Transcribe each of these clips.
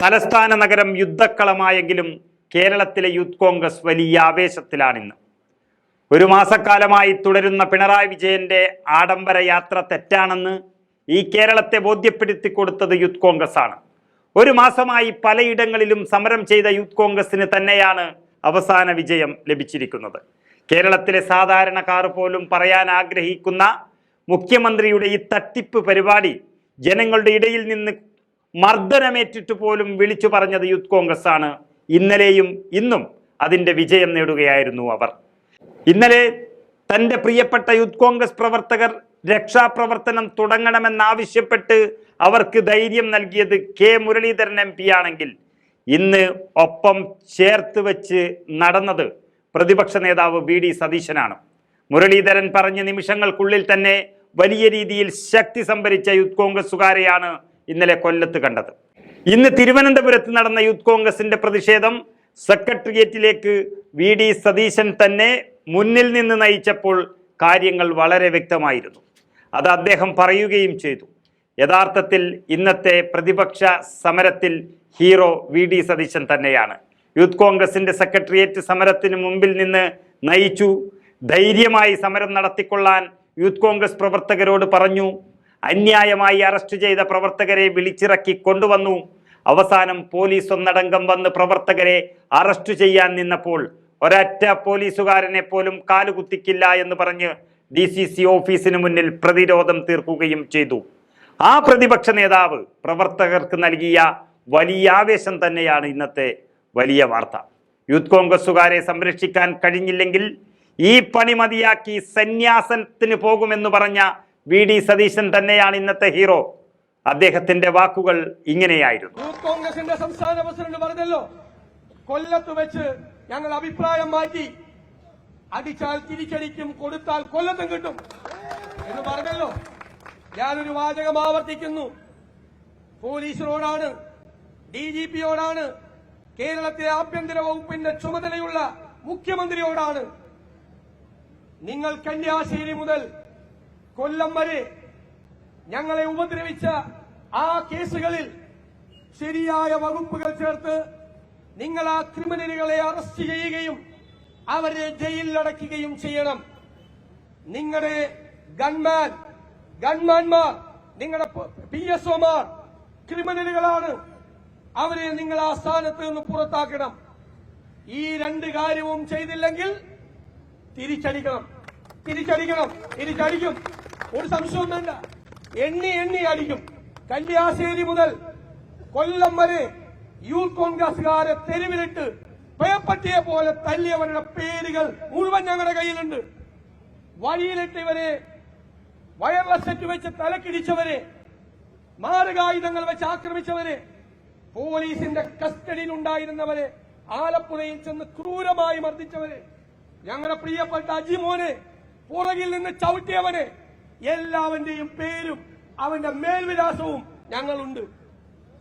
തലസ്ഥാന നഗരം യുദ്ധക്കളമായെങ്കിലും കേരളത്തിലെ യൂത്ത് കോൺഗ്രസ് വലിയ ആവേശത്തിലാണിന്ന്. ഒരു മാസക്കാലമായി തുടരുന്ന പിണറായി വിജയന്റെ ആഡംബര യാത്ര തെറ്റാണെന്ന് ഈ കേരളത്തെ ബോധ്യപ്പെടുത്തി കൊടുത്തത് യൂത്ത് കോൺഗ്രസ് ആണ് ഒരു മാസമായി പലയിടങ്ങളിലും സമരം ചെയ്ത യൂത്ത് കോൺഗ്രസിന് തന്നെയാണ് അവസാന വിജയം ലഭിച്ചിരിക്കുന്നത്. കേരളത്തിലെ സാധാരണക്കാർ പോലും പറയാൻ ആഗ്രഹിക്കുന്ന മുഖ്യമന്ത്രിയുടെ ഈ തട്ടിപ്പ് പരിപാടി ജനങ്ങളുടെ ഇടയിൽ നിന്ന് മർദ്ദനമേറ്റിട്ട് പോലും വിളിച്ചു പറഞ്ഞത് യൂത്ത് കോൺഗ്രസ് ആണ് ഇന്നലെയും ഇന്നും അതിന്റെ വിജയം നേടുകയായിരുന്നു അവർ. ഇന്നലെ തന്റെ പ്രിയപ്പെട്ട യൂത്ത് കോൺഗ്രസ് പ്രവർത്തകർ രക്ഷാപ്രവർത്തനം തുടങ്ങണമെന്നാവശ്യപ്പെട്ട് അവർക്ക് ധൈര്യം നൽകിയത് കെ മുരളീധരൻ എം പി ആണെങ്കിൽ ഇന്ന് ഒപ്പം ചേർത്ത് വെച്ച് നടന്നത് പ്രതിപക്ഷ നേതാവ് വി ഡി സതീശനാണ്. മുരളീധരൻ പറഞ്ഞ നിമിഷങ്ങൾക്കുള്ളിൽ തന്നെ വലിയ രീതിയിൽ ശക്തി സംഭരിച്ച യൂത്ത് കോൺഗ്രസുകാരെയാണ് ഇന്നലെ കൊല്ലത്ത് കണ്ടത്. ഇന്ന് തിരുവനന്തപുരത്ത് നടന്ന യൂത്ത് കോൺഗ്രസിന്റെ പ്രതിഷേധം സെക്രട്ടേറിയറ്റിലേക്ക് വി ഡി സതീശൻ തന്നെ മുന്നിൽ നിന്ന് നയിച്ചപ്പോൾ കാര്യങ്ങൾ വളരെ വ്യക്തമായിരുന്നു. അത് അദ്ദേഹം പറയുകയും ചെയ്തു. യഥാർത്ഥത്തിൽ ഇന്നത്തെ പ്രതിപക്ഷ സമരത്തിൽ ഹീറോ വി ഡി സതീശൻ തന്നെയാണ്. യൂത്ത് കോൺഗ്രസിന്റെ സെക്രട്ടേറിയറ്റ് സമരത്തിന് മുമ്പിൽ നിന്ന് നയിച്ചു. ധൈര്യമായി സമരം നടത്തിക്കൊള്ളാൻ യൂത്ത് കോൺഗ്രസ് പ്രവർത്തകരോട് പറഞ്ഞു. അന്യായമായി അറസ്റ്റ് ചെയ്ത പ്രവർത്തകരെ വിളിച്ചിറക്കി കൊണ്ടുവന്നു. അവസാനം പോലീസ് ഒന്നടങ്കം വന്ന് പ്രവർത്തകരെ അറസ്റ്റ് ചെയ്യാൻ നിന്നപ്പോൾ ഒരൊറ്റ പോലീസുകാരനെ പോലും കാലുകുത്തിക്കില്ല എന്ന് പറഞ്ഞ് ഡി സി സി ഓഫീസിന് മുന്നിൽ പ്രതിരോധം തീർക്കുകയും ചെയ്തു. ആ പ്രതിപക്ഷ നേതാവ് പ്രവർത്തകർക്ക് നൽകിയ വലിയ ആവേശം തന്നെയാണ് ഇന്നത്തെ വലിയ വാർത്ത. യൂത്ത് കോൺഗ്രസുകാരെ സംരക്ഷിക്കാൻ കഴിഞ്ഞില്ലെങ്കിൽ ഈ പണി മതിയാക്കി സന്യാസത്തിന് പോകുമെന്ന് പറഞ്ഞ വി ഡി സതീശൻ തന്നെയാണ് ഇന്നത്തെ ഹീറോ. അദ്ദേഹത്തിന്റെ വാക്കുകൾ ഇങ്ങനെയായിരുന്നു. കോൺഗ്രസിന്റെ സംസ്ഥാന പ്രസിഡന്റ് പറഞ്ഞല്ലോ കൊല്ലത്ത് വെച്ച് ഞങ്ങൾ അഭിപ്രായം മാറ്റി അടിച്ചാൽ തിരിച്ചടിക്കും കൊടുത്താൽ കൊല്ലത്തും കിട്ടും എന്ന് പറഞ്ഞല്ലോ. ഞാനൊരു വാചകം ആവർത്തിക്കുന്നു. പോലീസിനോടാണ് ഡി ജി പിയോടാണ് കേരളത്തിലെ ആഭ്യന്തര വകുപ്പിന്റെ ചുമതലയുള്ള മുഖ്യമന്ത്രിയോടാണ്. നിങ്ങൾ കന്യാശേരി മുതൽ കൊല്ലം വരെ ഞങ്ങളെ ഉപദ്രവിച്ച ആ കേസുകളിൽ ശരിയായ വകുപ്പുകൾ ചേർത്ത് നിങ്ങൾ ആ ക്രിമിനലുകളെ അറസ്റ്റ് ചെയ്യുകയും അവരെ ജയിലിലടയ്ക്കുകയും ചെയ്യണം. നിങ്ങളുടെ ഗൺമാൻ ഗൺമാൻമാർ നിങ്ങളുടെ പി എസ് ഒമാർ ക്രിമിനലുകളാണ് അവരെ നിങ്ങൾ ആ സ്ഥാനത്ത് നിന്ന് പുറത്താക്കണം. ഈ രണ്ട് കാര്യവും ചെയ്തില്ലെങ്കിൽ തിരിച്ചടിക്കണം. തിരിച്ചടിക്കണം. തിരിച്ചടിക്കും. ഒരു സംശയവും വേണ്ട. എണ്ണി എണ്ണി അടിക്കും. കല്യാശ്ശേരി മുതൽ കൊല്ലം വരെ യൂത്ത് കോൺഗ്രസുകാരെ തെരുവിലിട്ട് പേപ്പട്ടിയെ പോലെ തല്ലിയവരുടെ പേരുകൾ മുഴുവൻ ഞങ്ങളുടെ കയ്യിലുണ്ട്. വഴിയിലിട്ട് ഇവരെ വയർലെസ് സെറ്റ് വെച്ച് തലക്കിടിച്ചവരെ മാരകായുധങ്ങൾ വെച്ച് ആക്രമിച്ചവരെ പോലീസിന്റെ കസ്റ്റഡിയിൽ ഉണ്ടായിരുന്നവരെ ആലപ്പുഴയിൽ ചെന്ന് ക്രൂരമായി മർദ്ദിച്ചവരെ ഞങ്ങളുടെ പ്രിയപ്പെട്ട അജിമോനെ പുറകിൽ നിന്ന് ചവിട്ടിയവനെ എല്ലാവന്റെയും പേരും അവന്റെ മേൽവിലാസവും ഞങ്ങളുണ്ട്.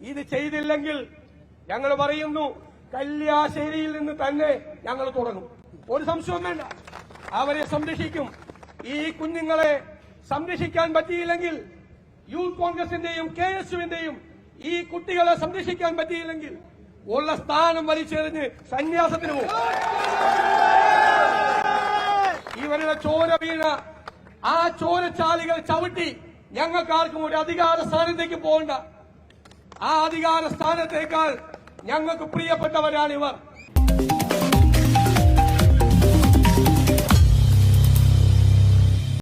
ഇത് ചെയ്തില്ലെങ്കിൽ ഞങ്ങൾ പറയുന്നു കല്യാശ്ശേരിയിൽ നിന്ന് തന്നെ ഞങ്ങൾ തുടങ്ങും. ഒരു സംശയവും വേണ്ട. അവരെ സംരക്ഷിക്കും. ഈ കുഞ്ഞുങ്ങളെ സംരക്ഷിക്കാൻ പറ്റിയില്ലെങ്കിൽ യൂത്ത് കോൺഗ്രസിന്റെയും കെ എസ് യുവിന്റെയും ഈ കുട്ടികളെ സംരക്ഷിക്കാൻ പറ്റിയില്ലെങ്കിൽ ഉള്ള സ്ഥാനം വലിച്ചെറിഞ്ഞ് സന്യാസത്തിന് പോകും. ഇവരുടെ ചോര വീണ ആ ചോരച്ചാലികൾ ചവിട്ടി. ഞങ്ങൾക്കാർക്കും ഒരു അധികാര സ്ഥാനത്തേക്ക് പോകണ്ട. ആ അധികാര സ്ഥാനത്തേക്കാൾ ഞങ്ങൾക്ക് പ്രിയപ്പെട്ടവരാണ് ഇവർ